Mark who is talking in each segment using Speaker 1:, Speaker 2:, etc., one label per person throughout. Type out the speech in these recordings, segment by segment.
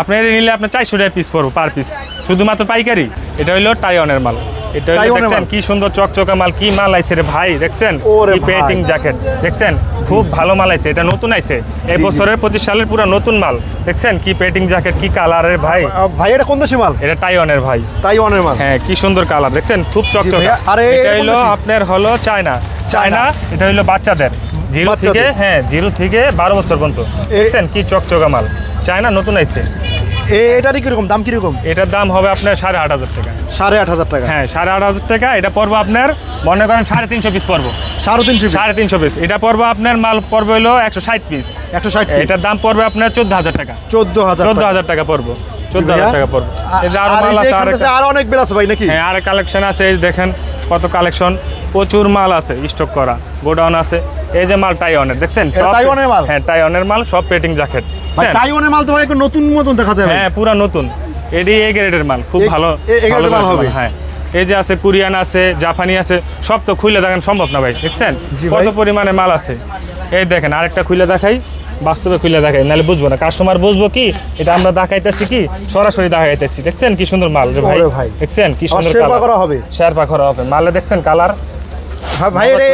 Speaker 1: আপনার এটা নিলে আপনার চারশো টাকা পিস পড়ব পার পিস শুধুমাত্র পাইকারি। এটা হইল টাইওয়ানের মাল। এটা হইল দেখছেন কি সুন্দর চকচকা মাল কি মাল আইছে রে ভাই দেখছেন? কি পেন্টিং জ্যাকেট দেখছেন? খুব ভালো মাল আইছে এটা নতুন আইছে। এই বছরের পঁচিশ সালের পুরো নতুন মাল। দেখছেন কি পেন্টিং জ্যাকেট কি কালারের ভাই।
Speaker 2: ভাই এটা কোন দেশি মাল?
Speaker 1: এটা টাইওয়ানের ভাই।
Speaker 2: তাইওয়ানের মাল।
Speaker 1: হ্যাঁ কি সুন্দর কালার দেখছেন? খুব চকচকা।
Speaker 2: আরে
Speaker 1: এটা হইল আপনার হলো চায়না চায়না এটা হইল বাচ্চাদের। জিরো থেকে হ্যাঁ জিরো থেকে বারো বছর পর্যন্ত। দেখছেন কি চকচকা মাল। চায়না নতুন আইছে।
Speaker 2: এটারই কীরকম? দাম কীরকম?
Speaker 1: এটার দাম হবে আপনার সাড়ে আট হাজার টাকা।
Speaker 2: সাড়ে আট হাজার টাকা?
Speaker 1: হ্যাঁ সাড়ে আট হাজার টাকা। এটা পড়ব আপনার মনে করেন সাড়ে তিনশো পিস পড়ব।
Speaker 2: সাড়ে তিনশো
Speaker 1: সাড়ে তিনশো পিস এটা পড়ব আপনার মাল পড়বে হলো একশো ষাট পিস
Speaker 2: একশো ষাট
Speaker 1: এটার দাম পড়বে আপনার চোদ্দ হাজার টাকা।
Speaker 2: চোদ্দ হাজার
Speaker 1: চোদ্দ হাজার টাকা পড়ব। চোদ্দ হাজার টাকা পড়ব।
Speaker 2: আরও
Speaker 1: মাল আছে
Speaker 2: অনেক বেল আছে ভাই নাকি?
Speaker 1: হ্যাঁ আর কালেকশন আছে দেখেন কত কালেকশন প্রচুর মাল আছে স্টক করা গোডাউন আছে। এই যে মাল টাইওয়ানের দেখছেন? সব-
Speaker 2: মাল?
Speaker 1: হ্যাঁ টাইওয়ানের মাল সব পেটিং জ্যাকেট
Speaker 2: ভাই তাইওয়ানের মাল তো ভাই একটু নতুন মতন দেখা যায়
Speaker 1: হ্যাঁ পুরা নতুন। এডি এ গ্রেডের মাল খুব ভালো ভালো
Speaker 2: মাল হবে।
Speaker 1: হ্যাঁ। এই যে আছে কোরিয়ান আছে জাপানি আছে সব তো খুলে দেখেন সম্ভব না ভাই দেখছেন? কত পরিমাণে মাল আছে? এই দেখেন আরেকটা খুলে দেখাই বাস্তবে খুলে দেখাই নাহলে বুঝব না। কাস্টমার বুঝব কি? এটা আমরা দেখাইতেছি কি? সরাসরি দেখাইতেছি দেখছেন কি সুন্দর মাল রে ভাই। দেখছেন কি সুন্দর
Speaker 2: শেরপা করা হবে।
Speaker 1: শেরপা করা হবে। মালে দেখছেন কালার
Speaker 2: হ্যাঁ ভাই এটা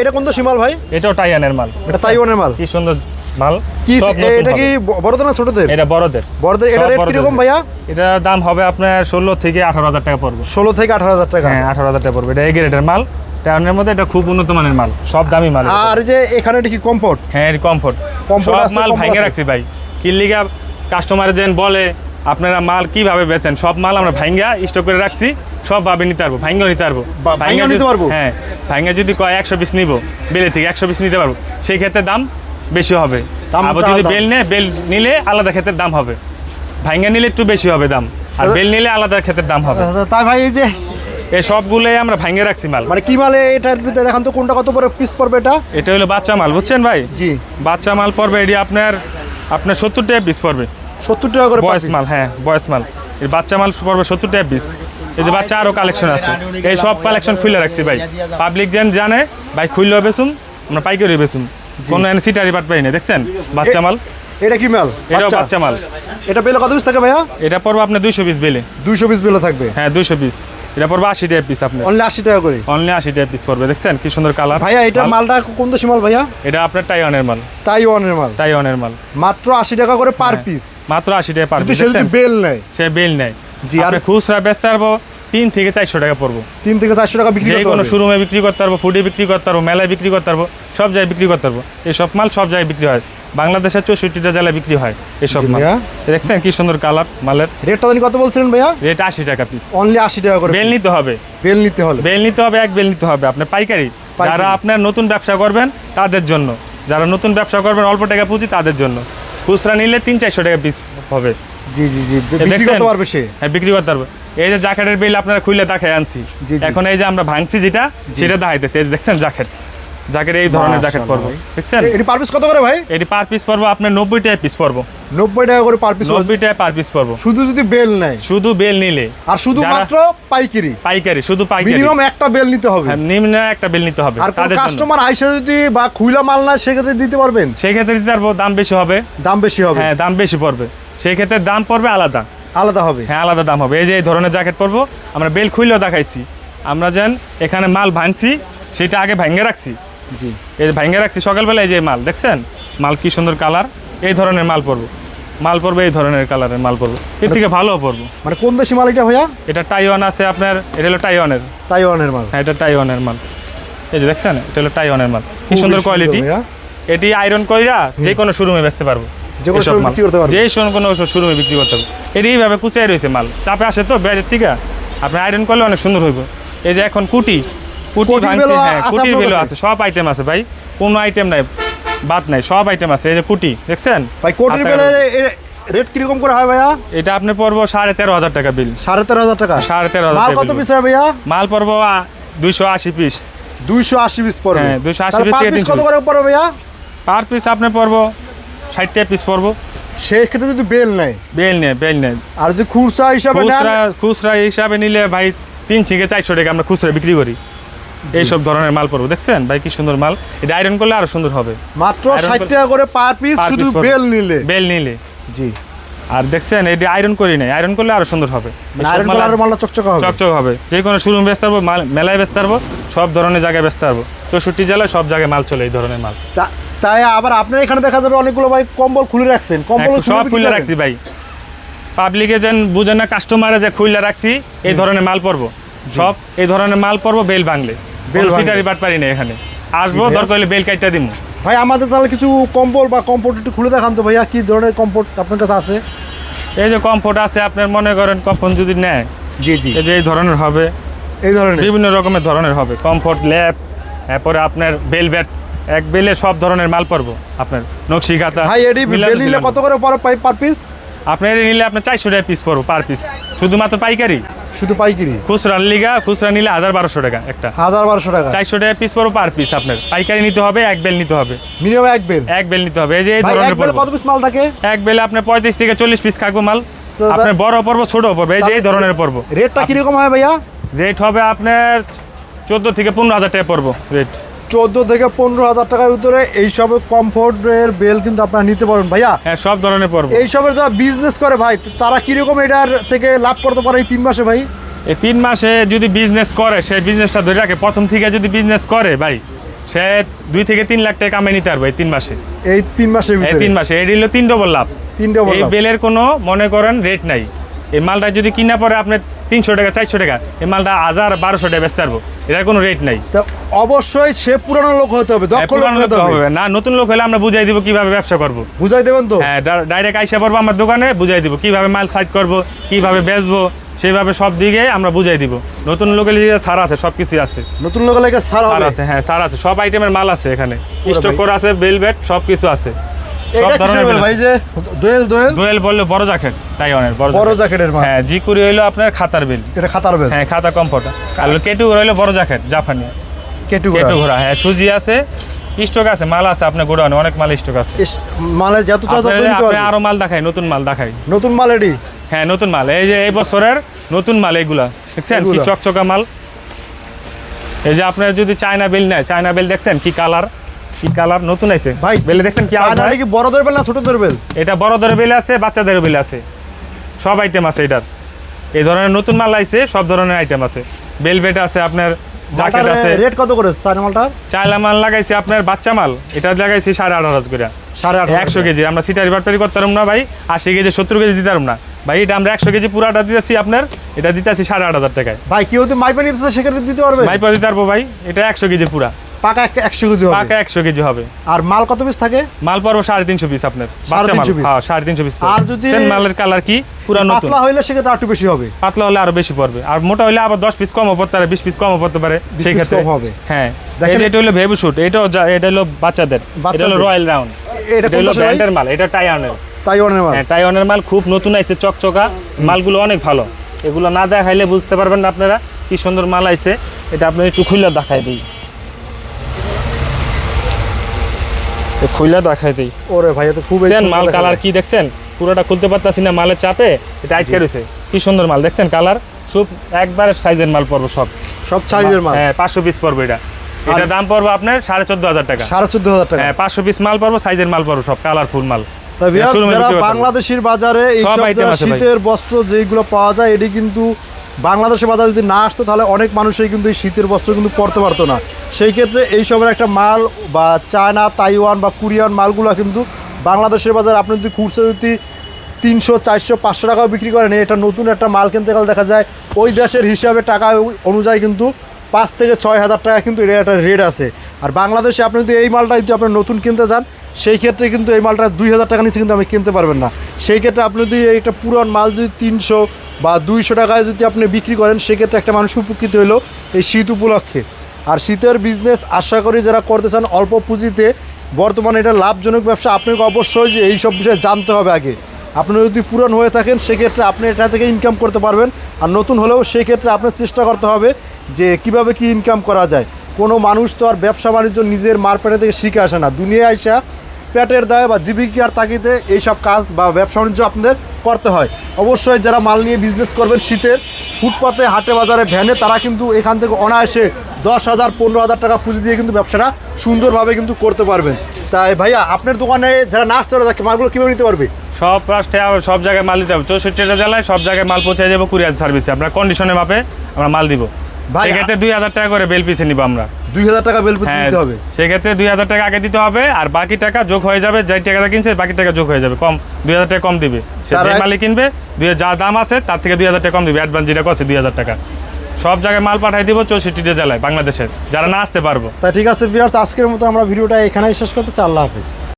Speaker 2: এটা কোন ভাই?
Speaker 1: এটাও টাইয়ানের মাল।
Speaker 2: এটা তাইওয়ানের মাল?
Speaker 1: কি সুন্দর মাল।
Speaker 2: কি এ- এটা কি বড়দের না ছোটদের?
Speaker 1: এটা বড়দের।
Speaker 2: বড়দের এটা রেট ভাইয়া?
Speaker 1: এটার দাম হবে আপনার ষোলো থেকে আঠারো হাজার টাকা পড়বে।
Speaker 2: ষোলো থেকে আঠারো হাজার টাকা।
Speaker 1: হ্যাঁ আঠারো হাজার টাকা পড়বে। এটা গ্রেডের মাল। টাউনের মধ্যে এটা খুব উন্নত মানের মাল। সব দামি মাল
Speaker 2: আর যে এখানে এটা কি কমফোর্ট
Speaker 1: হ্যাঁ কমফোর্ট
Speaker 2: আছে,
Speaker 1: মাল ভাঙে রাখছি ভাই। কিল্লিগা কাস্টমার যেন বলে আপনারা মাল কীভাবে বেচেন? সব মাল আমরা ভাইঙ্গা স্টক করে রাখছি সব ভাবে নিতে পারব ভাঙ্গা নিতে পারব।
Speaker 2: ভাইঙ্গা
Speaker 1: ভাইঙ্গা
Speaker 2: নিতে পারব?
Speaker 1: হ্যাঁ ভাইঙ্গা যদি কয় একশো পিস নিবো বেলে থেকে একশো পিস নিতে পারব সেই ক্ষেত্রে দাম বেশি হবে। আবার যদি বেল নেয় বেল নিলে আলাদা ক্ষেত্রে দাম হবে। ভাইঙ্গা নিলে একটু বেশি হবে দাম আর বেল নিলে আলাদা ক্ষেত্রে দাম হবে।
Speaker 2: তাই ভাই এই যে
Speaker 1: এই সবগুলোই আমরা ভাঙ্গে রাখছি মাল।
Speaker 2: মানে কি মালে এটার ভিতরে দেখান তো কোনটা কত বড় পিস পড়বে এটা?
Speaker 1: এটা হলো বাচ্চা মাল বুঝছেন ভাই?
Speaker 2: জি।
Speaker 1: বাচ্চা মাল পড়বে এটি আপনার আপনার সত্তর টাকা পিস পড়বে।
Speaker 2: সত্তর টাকা করে
Speaker 1: বয়স মাল হ্যাঁ বয়স মাল। এর বাচ্চা মাল পড়বে সত্তর টাকা পিস এই যে বাচ্চা আরও কালেকশন আছে। এই সব কালেকশন খুলে রাখছি ভাই। পাবলিক যেন জানে ভাই খুললেও বেসুম আমরা পাইকারি বেসুম কোনো এনে সিটারি পাট পাই না দেখছেন? বাচ্চা মাল।
Speaker 2: এটা কি মাল?
Speaker 1: এটা
Speaker 2: বাচ্চা?
Speaker 1: বাচ্চা মাল।
Speaker 2: এটা বেলে কত পিস থাকে ভাইয়া?
Speaker 1: এটা পড়বে আপনার দুইশো পিস বেলে।
Speaker 2: দুইশো পিস বেলে থাকবে।
Speaker 1: হ্যাঁ দুইশো পিস এটা পড়বে আশি টাকা পিস আপনার।
Speaker 2: অনলি আশি টাকা করে।
Speaker 1: অনলি আশি টাকা পিস পড়বে দেখছেন? কি সুন্দর কালার
Speaker 2: ভাইয়া এটা মালটা কোন দেশি মাল ভাইয়া?
Speaker 1: এটা আপনার টাইওয়ানের মাল।
Speaker 2: টাইওয়ানের মাল।
Speaker 1: টাইওয়ানের মাল।
Speaker 2: মাত্র আশি টাকা করে পার
Speaker 1: হ্যাঁ।
Speaker 2: পিস
Speaker 1: মাত্র আশি টাকা পার পিস
Speaker 2: সে বেল নেয়।
Speaker 1: সে বেল নেয়।
Speaker 2: জি, আর
Speaker 1: খুচরা বেচতে পারব তিন থেকে চারশো টাকা পড়ব।
Speaker 2: তিন থেকে চারশো টাকা বিক্রি
Speaker 1: যে কোনো। শোরুমে বিক্রি করতে পারব ফুডে বিক্রি করতে পারব মেলায় বিক্রি করতে পারব সব জায়গায় বিক্রি করতে পারব। এই সব মাল সব জায়গায় বিক্রি হয়। বাংলাদেশের চৌষট্টিটা জেলায় বিক্রি হয় এসব মাল। দেখছেন কি সুন্দর কালার মালের?
Speaker 2: রেটটা জানি কত বলছিলেন ভাইয়া?
Speaker 1: রেট আশি টাকা পিস
Speaker 2: অনলি আশি টাকা করে
Speaker 1: বেল নিতে হবে।
Speaker 2: বেল নিতে হবে।
Speaker 1: বেল নিতে হবে এক বেল নিতে হবে। আপনার পাইকারি। যারা আপনার নতুন ব্যবসা করবেন তাদের জন্য। যারা নতুন ব্যবসা করবেন অল্প টাকা পুঁজি তাদের জন্য। খুচরা নিলে তিন চারশো টাকা পিস হবে।
Speaker 2: জি জি জি। বিক্রি করতে পারবে সে।
Speaker 1: হ্যাঁ বিক্রি করতে পারব। এই যে জ্যাকেটের বিল আপনারা খুলে দেখায় আনছি। এখন এই যে আমরা ভাঙছি যেটা সেটা দেখাইতেছি। এই দেখছেন জ্যাকেট জ্যাকেট এই ধরনের জ্যাকেট পরবো। দেখছেন?
Speaker 2: এটি পার পিস কত করে ভাই?
Speaker 1: এটি পার পিস পড়ব আপনার নব্বই টাকা পিস পড়ব
Speaker 2: নব্বই টাকা করে পার পিস
Speaker 1: নব্বই টাকা পার পিস পড়ব
Speaker 2: শুধু যদি বেল নেয়।
Speaker 1: শুধু বেল নিলে।
Speaker 2: আর শুধুমাত্র
Speaker 1: যারা-
Speaker 2: পাইকারি।
Speaker 1: পাইকারি শুধু পাইকারি।
Speaker 2: মিনিমাম একটা বেল নিতে হবে।
Speaker 1: হ্যাঁ, নিম্ন একটা বেল নিতে হবে
Speaker 2: আর
Speaker 1: তাদের
Speaker 2: কাস্টমার আইসা যদি বা খুইলা মাল না সেক্ষেত্রে দিতে পারবেন?
Speaker 1: সেই ক্ষেত্রে দিতে পারব দাম বেশি হবে।
Speaker 2: দাম বেশি হবে।
Speaker 1: হ্যাঁ দাম বেশি পড়বে। সেই ক্ষেত্রে দাম পড়বে আলাদা।
Speaker 2: আলাদা হবে।
Speaker 1: হ্যাঁ আলাদা দাম হবে। এই যে এই ধরনের জ্যাকেট পরবো আমরা বেল খুললেও দেখাইছি। আমরা যেন এখানে মাল ভাঙছি সেটা আগে ভাঙে রাখছি।
Speaker 2: জি।
Speaker 1: এই যে ভাঙে রাখছি সকালবেলা এই যে মাল দেখছেন? মাল কি সুন্দর কালার এই ধরনের মাল পরবো। মাল পরবো এই ধরনের কালারের মাল পরবো। এর থেকে ভালো পরবো।
Speaker 2: মানে কোন দেশি মাল এটা ভাইয়া?
Speaker 1: এটা টাইওয়ান আছে আপনার এটা হলো টাইওয়ানের
Speaker 2: তাইওয়ানের মাল।
Speaker 1: হ্যাঁ এটা টাইওয়ানের মাল। এই যে দেখছেন? এটা হলো টাইওয়ানের মাল। কি সুন্দর কোয়ালিটি এটি আয়রন কইরা যে কোনো শোরুমে বেচতে পারব।
Speaker 2: যে কোনো showroom
Speaker 1: মাল।
Speaker 2: বিক্রি করতে পারবে।
Speaker 1: যে কোনো শোরুমে বিক্রি করতে পারব। এটি এইভাবে কুচাই রয়েছে মাল। চাপে আসে তো থেকে। আপনি আয়রন করলে অনেক সুন্দর হইব। এই যে এখন কুটি। কুটি ভাঙছি হ্যাঁ কুটির
Speaker 2: কাছে?
Speaker 1: আছে সব আইটেম আছে ভাই। কোনো আইটেম নাই বাদ নাই সব আইটেম আছে। এই যে কুটি দেখছেন?
Speaker 2: ভাই কোটির রেট কীরকম করে হয় ভাইয়া?
Speaker 1: এটা আপনি পড়ব সাড়ে তেরো হাজার টাকা বিল
Speaker 2: সাড়ে তেরো হাজার টাকা?
Speaker 1: সাড়ে তেরো হাজার
Speaker 2: মাল কত পিস হয় ভাইয়া?
Speaker 1: মাল পড়ব দুইশো আশি পিস
Speaker 2: দুইশো আশি পিস পড়বে।
Speaker 1: হ্যাঁ, 280
Speaker 2: তাহলে
Speaker 1: piece
Speaker 2: per
Speaker 1: থেকে
Speaker 2: piece
Speaker 1: 300
Speaker 2: কত করে পড়বে ভাইয়া?
Speaker 1: পার পিস আপনি পড়ব ষাটটা পিস পড়ব
Speaker 2: সেক্ষেত্রে যদি বেল নেয়
Speaker 1: বেল নেয় বেল নেয়
Speaker 2: আর যদি খুচরা হিসাবে
Speaker 1: খুচরা খুচরা হিসাবে নিলে ভাই তিন থেকে চারশো টাকা আমরা খুচরা বিক্রি করি। এইসব ধরনের মাল পড়ব দেখছেন? ভাই কি সুন্দর মাল। এটা আয়রন করলে আরও সুন্দর হবে।
Speaker 2: মাত্র ষাট টাকা করে পার পিস শুধু বেল নিলে।
Speaker 1: বেল নিলে।
Speaker 2: জি।
Speaker 1: আর দেখছেন এটি আয়রন করি নাই। আয়রন করলে আরও সুন্দর হবে।
Speaker 2: মানে মালটা চকচকা হবে।
Speaker 1: চকচক হবে। যে কোনো শোরুম পারব মেলায় পারব সব ধরনের জায়গায় বেচতে পারব চৌষট্টি জেলায় সব জায়গায় মাল চলে এই ধরনের মাল।
Speaker 2: তাই আবার আপনার এখানে দেখা যাবে অনেকগুলো ভাই কম্বল খুলে রাখছেন। কম্বল
Speaker 1: সব খুলে রাখছি ভাই। পাবলিকে যেন বুঝে না কাস্টমারে যে খুলে রাখছি এই ধরনের মাল পরবো। সব এই ধরনের মাল পরবো বেল বাংলে
Speaker 2: বেল।
Speaker 1: সিটারি পাট পারি না এখানে। আসব? দরকার হলে বেল কাইটটা দিমু।
Speaker 2: ভাই আমাদের তাহলে কিছু কম্বল বা কম্পোর্ট একটু খুলে দেখান তো ভাইয়া কি ধরনের কম্পোর্ট আপনার কাছে আছে?
Speaker 1: এই যে কমফোর্ট আছে আপনার মনে করেন কম্পন যদি নেয়
Speaker 2: জি জি।
Speaker 1: এই যে এই ধরনের হবে।
Speaker 2: এই ধরনের।
Speaker 1: বিভিন্ন রকমের ধরনের হবে। কমফোর্ট ল্যাপ তারপরে আপনার বেল ব্যাট এক বেলে সব ধরনের মাল পরবো আপনার নকশি কাতা
Speaker 2: ভাই এডি বেল নিলে কত করে পরে পাই পার পিস
Speaker 1: আপনার এটা নিলে আপনার চারশো টাকা পিস পড়ব পার পিস শুধুমাত্র পাইকারি।
Speaker 2: শুধু পাইকারি?
Speaker 1: খুচরা লিগা খুচরা নিলে হাজার বারোশো টাকা একটা।
Speaker 2: হাজার বারোশো টাকা।
Speaker 1: চারশো টাকা পিস পড়ব পার পিস আপনার। পাইকারি নিতে হবে এক বেল নিতে হবে।
Speaker 2: মিনিমাম এক বেল?
Speaker 1: এক বেল নিতে হবে এই যে এই
Speaker 2: ভাই এক
Speaker 1: ধরনের
Speaker 2: বেলে কত পিস মাল থাকে?
Speaker 1: এক বেলে আপনার পঁয়ত্রিশ থেকে চল্লিশ পিস খাকবো মাল। আপনার বড় পড়ব ছোট পড়ব এই যে এই ধরনের পড়ব
Speaker 2: রেটটা কীরকম হয় ভাইয়া?
Speaker 1: রেট হবে আপনার চোদ্দ থেকে পনেরো হাজার টাকা পড়ব রেট।
Speaker 2: চোদ্দ থেকে পনেরো হাজার টাকার ভিতরে এইসব কমফোর্টের বেল কিন্তু আপনারা নিতে পারবেন। ভাইয়া
Speaker 1: হ্যাঁ সব ধরনের পড়ব
Speaker 2: এইসবের যারা বিজনেস করে ভাই তারা কীরকম এটার থেকে লাভ করতে পারে এই তিন মাসে ভাই?
Speaker 1: এই তিন মাসে যদি বিজনেস করে সেই বিজনেসটা ধরে রাখে। প্রথম থেকে যদি বিজনেস করে ভাই সে দুই থেকে তিন লাখ টাকা কামাই নিতে পারবে এই তিন মাসে।
Speaker 2: এই তিন মাসে
Speaker 1: এই তিন মাসে। এটি হলো তিন ডবল লাভ।
Speaker 2: তিনটা
Speaker 1: এই বেলের কোনো মনে করেন রেট নাই। এই মালটা যদি কিনা পরে আপনি তিনশো টাকা চারশো টাকা এই মালটা হাজার বারোশো টাকা বেচতে পারব। এটার কোনো রেট নাই।
Speaker 2: তা অবশ্যই সে পুরানো লোক হতে হবে দক্ষ লোক হতে হবে।
Speaker 1: না নতুন লোক হলে আমরা বুঝাই দিব কীভাবে ব্যবসা করব।
Speaker 2: বুঝাই দেবেন তো?
Speaker 1: হ্যাঁ ডাইরেক্ট আইসা পড়ব আমার দোকানে বুঝাই দিব কীভাবে মাল সাইড করব কীভাবে বেচবো সেইভাবে সব দিকে আমরা বুঝাই দিব। নতুন লোকের যে ছাড় আছে সব কিছুই আছে।
Speaker 2: নতুন লোক লাগে
Speaker 1: ছাড় আছে হ্যাঁ ছাড় আছে সব আইটেমের মাল আছে এখানে। স্টক। করা আছে বেলভেট সব কিছু আছে। সব ধরনের
Speaker 2: ভাই যে? দোয়েল দোয়েল?
Speaker 1: দোয়েল বললে বড় জ্যাকেট টাইওয়ানের বড়
Speaker 2: বড় জ্যাকেটের মাল।
Speaker 1: হ্যাঁ জি কুড়ি হইল আপনার খাতার বিল।
Speaker 2: এটা খাতার বেল?
Speaker 1: হ্যাঁ খাতা কমফোর্ট আর কেটু হইল বড় জ্যাকেট জাপানি।
Speaker 2: কেটু
Speaker 1: কেটু ঘোড়া হ্যাঁ সুজি আছে স্টক আছে মাল আছে আপনার গোডাউনে অনেক মাল স্টক আছে।
Speaker 2: যত চাও তত
Speaker 1: আপনি আরও মাল দেখাই নতুন মাল দেখাই।
Speaker 2: নতুন মাল এডি?
Speaker 1: হ্যাঁ নতুন মাল এই যে এই বছরের নতুন মাল এইগুলা দেখছেন? কি চকচকা মাল। এই যে আপনার যদি চায়না বেল নেয় চায়না বেল দেখছেন? কি কালার? কি কালার নতুন আছে
Speaker 2: ভাই
Speaker 1: বেলে দেখছেন কি আওয়াজ হয়?
Speaker 2: কি বড়দের বেল না ছোটদের বেল?
Speaker 1: এটা বড়দের বেল আছে বাচ্চাদের বেল আছে। সব আইটেম আছে এটার। এই ধরনের নতুন মাল আইছে সব ধরনের আইটেম আছে। বেলভেট আছে আপনার জ্যাকেট আছে।
Speaker 2: রেট কত করে চায়না মালটার?
Speaker 1: চায়না মাল লাগাইছি আপনার বাচ্চা মাল। এটা লাগাইছি সাড়ে আঠারো হাজার করে।
Speaker 2: সাড়ে আট
Speaker 1: একশো কেজি। আমরা সিটারি বাটপারি করতে পারব না ভাই। আশি কেজি সত্তর কেজি দিতে পারব না। ভাই এটা আমরা একশো কেজি পুরাটা দিতেছি আপনার। এটা দিতেছি সাড়ে আট হাজার টাকায়।
Speaker 2: ভাই কেউ যদি মাইপে নিতেছে সেক্ষেত্রে দিতে পারবে?
Speaker 1: মাইপা দিতে পারব ভাই। এটা একশো কেজি পুরা।
Speaker 2: পাকা একটা একশো কেজি হবে।
Speaker 1: পাকা একশো কেজি হবে।
Speaker 2: আর মাল কত পিস থাকে?
Speaker 1: মাল পড়ব পিস আপনার।
Speaker 2: সাড়ে
Speaker 1: বাচ্চা মাল।
Speaker 2: তিনশো
Speaker 1: হ্যাঁ পিস
Speaker 2: আর যদি-
Speaker 1: মালের কালার কি? পুরা নতুন।
Speaker 2: পাতলা হইলে একটু বেশি হবে।
Speaker 1: পাতলা হলে আরও বেশি পড়বে। আর মোটা হলে আবার দশ পিস কমও পড়তে পারে বিশ পিস কমও পড়তে পারে। সেই ক্ষেত্রে
Speaker 2: কম হবে।
Speaker 1: হ্যাঁ। এটা হলো ভেবু শুট এটা হলো বাচ্চাদের। এটা হলো রয়্যাল রাউন্ড
Speaker 2: এটা
Speaker 1: হলো ব্র্যান্ডের মাল এটা টাইওয়ানের
Speaker 2: তাইওয়ানের মাল।
Speaker 1: হ্যাঁ টাইওয়ানের মাল খুব নতুন আইছে চকচকা। মালগুলো অনেক ভালো। এগুলো না দেখাইলে বুঝতে পারবেন না আপনারা কি সুন্দর মাল আইছে। এটা আপনি একটু খুলে দেখাই দিই। দেখাই দিই।
Speaker 2: ওরে ভাই
Speaker 1: মাল কালার কি দেখছেন? পুরোটা খুলতে পারতাছি না মালের চাপে। এটা আটকে রয়েছে কি সুন্দর মাল দেখছেন কালার? সব একবার সাইজের মাল পড়ব সব।
Speaker 2: সব সাইজের মাল?
Speaker 1: হ্যাঁ পাঁচশো পিস পড়বে এটা। এটা দাম পড়বে আপনার সাড়ে চোদ্দ হাজার টাকা।
Speaker 2: সাড়ে চোদ্দ হাজার টাকা।
Speaker 1: হ্যাঁ পাঁচশো পিস মাল পড়ব সাইজের মাল পড়ব সব কালারফুল মাল। হবে।
Speaker 2: বাংলাদেশের বাজারে এই। শীতের বস্ত্র যেগুলো পাওয়া যায় এটি কিন্তু বাংলাদেশের বাজার যদি না আসতো, তাহলে অনেক মানুষই কিন্তু এই শীতের বস্ত্র কিন্তু পরতে পারতো না। সেই ক্ষেত্রে এই সবের একটা মাল বা চায়না, তাইওয়ান বা কোরিয়ান মালগুলো কিন্তু বাংলাদেশের বাজার আপনি যদি খুচরো যদি তিনশো, চারশো, পাঁচশো টাকাও বিক্রি করেন, এটা নতুন একটা মাল কিনতে গেলে দেখা যায় ওই দেশের হিসাবে টাকা অনুযায়ী কিন্তু পাঁচ থেকে ছয় হাজার টাকা কিন্তু এটা একটা রেট আছে। আর বাংলাদেশে আপনি যদি এই মালটা যদি আপনি নতুন কিনতে যান, সেই ক্ষেত্রে কিন্তু এই মালটা দুই হাজার টাকা নিচে কিন্তু আপনি কিনতে পারবেন না। সেই ক্ষেত্রে আপনি যদি একটা পুরান মাল যদি তিনশো বা দুইশো টাকায় যদি আপনি বিক্রি করেন, সেক্ষেত্রে একটা মানুষ উপকৃত হলো এই শীত উপলক্ষে। আর শীতের বিজনেস আশা করি যারা করতে চান, অল্প পুঁজিতে বর্তমানে এটা লাভজনক ব্যবসা। আপনাকে অবশ্যই এই সব বিষয়ে জানতে হবে আগে। আপনি যদি পুরান হয়ে থাকেন, সেক্ষেত্রে আপনি এটা থেকে ইনকাম করতে পারবেন। আর নতুন হলেও সেক্ষেত্রে আপনার চেষ্টা করতে হবে যে কীভাবে কি ইনকাম করা যায়। কোনো মানুষ তো আর ব্যবসা বাণিজ্য নিজের মারপেটে থেকে শিখে আসে না। দুনিয়ায় আইসা পেটের দায় বা জীবিকার তাগিদে এইসব কাজ বা ব্যবসা বাণিজ্য আপনাদের করতে হয়। অবশ্যই যারা মাল নিয়ে বিজনেস করবেন শীতের, ফুটপাতে, হাটে, বাজারে, ভ্যানে, তারা কিন্তু এখান থেকে অনায়াসে দশ হাজার, পনেরো হাজার টাকা পুঁজি দিয়ে কিন্তু ব্যবসাটা সুন্দরভাবে কিন্তু করতে পারবেন। তাই ভাইয়া, আপনার দোকানে যারা না আসতে পারে মালগুলো কীভাবে নিতে পারবে?
Speaker 1: সব রাষ্ট্রে সব জায়গায় মাল দিতে হবে। চৌষট্টিটা জেলায় সব জায়গায় মাল পৌঁছে যাব কুরিয়ার সার্ভিসে। আপনার কন্ডিশনের মাপে আমরা মাল দিব। সেক্ষেত্রে দুই হাজার টাকা করে বেল পিছে নিব আমরা।
Speaker 2: দুই হাজার টাকা বেল
Speaker 1: হ্যাঁ
Speaker 2: দিতে হবে?
Speaker 1: সেক্ষেত্রে দুই হাজার টাকা আগে দিতে হবে আর বাকি টাকা যোগ হয়ে যাবে যে টাকাটা কিনছে বাকি টাকা যোগ হয়ে যাবে কম দুই হাজার টাকা কম দিবে। সে যে মালিক কিনবে দুই যা দাম আছে তার থেকে দুই হাজার টাকা কম দিবে অ্যাডভান্স যেটা করছে দুই হাজার টাকা। সব জায়গায় মাল পাঠাই দিব চৌষট্টিটা জেলায় বাংলাদেশের যারা না আসতে পারব।
Speaker 2: তা ঠিক আছে ভিউয়ার্স আজকের মতো আমরা ভিডিওটা এখানেই শেষ করতেছি আল্লাহ হাফিজ।